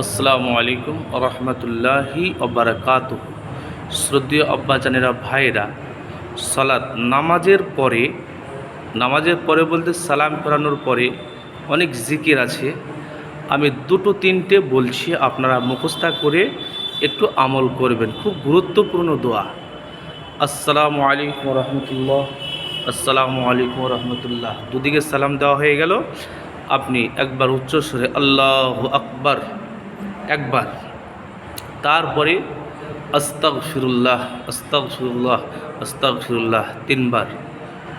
আসসালামু আলাইকুম রহমতুল্লাহি অবরাকাত শ্রদ্ধীয় আব্বাজানেরা ভাইরা সালাত নামাজের পরে নামাজের পরে বলতে সালাম ফেরানোর পরে অনেক জিকির আছে। আমি দুটো তিনটে বলছি, আপনারা মুখস্থা করে একটু আমল করবেন। খুব গুরুত্বপূর্ণ দোয়া। আসসালামু আলাইকুম রহমতুল্লাহ আসসালামু আলাইকুম রহমতুল্লাহ দুদিকে সালাম দেওয়া হয়ে গেল। আপনি একবার উচ্চস্বরে আল্লাহ আকবার। একবার। তারপরে আস্তাক ফিরুল্লাহ আস্তাক ফিরুল্লাহ আস্তাক ফিরুল্লাহ তিনবার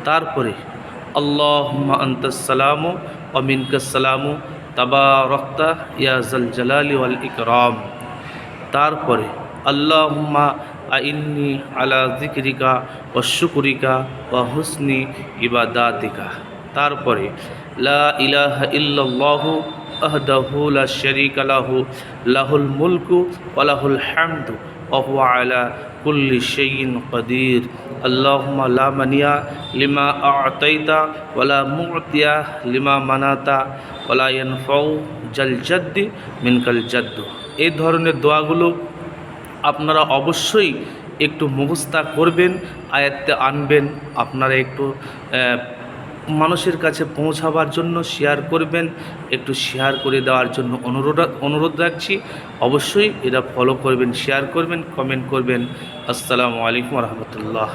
তারপরে আল্লাহ আন্তসালামু অমিনকাসালামু তাবা রক্তা ইয়াজল জালালি ওয়াল ইকরাম। তারপরে আল্লাহুম্মা আইন্নি আলা জিকরিকা ও শুকুরিকা ও হুসনি ইবাদাতিকা। তারপরে লা ইলাহা ইল্লাল্লাহু আহদাহু লা শারীকা লাহু, লাহুল মুলকু ওয়া লাহুল হামদু, ওয়া আলা কুল্লি শাইইন কাদির। আল্লাহুম্মা লা লিমা আ'তাইতা ওয়া লা মু'তিয়া লিমা মানাতা ওয়া লা ইয়ানফাউ জাল জাদ্দি এই ধরনের দোয়াগুলো আপনারা অবশ্যই একটু মুখস্থা করবেন আয়াত্তে আনবেন, আপনারা একটু মানুষের কাছে পৌঁছাবার জন্য শেয়ার করবেন। একটু শেয়ার করে দেওয়ার জন্য অনুরোধ অনুরোধ রাখছি। অবশ্যই এটা ফলো করবেন শেয়ার করবেন কমেন্ট করবেন। আসসালামু আলাইকুম রহমতুল্লাহ।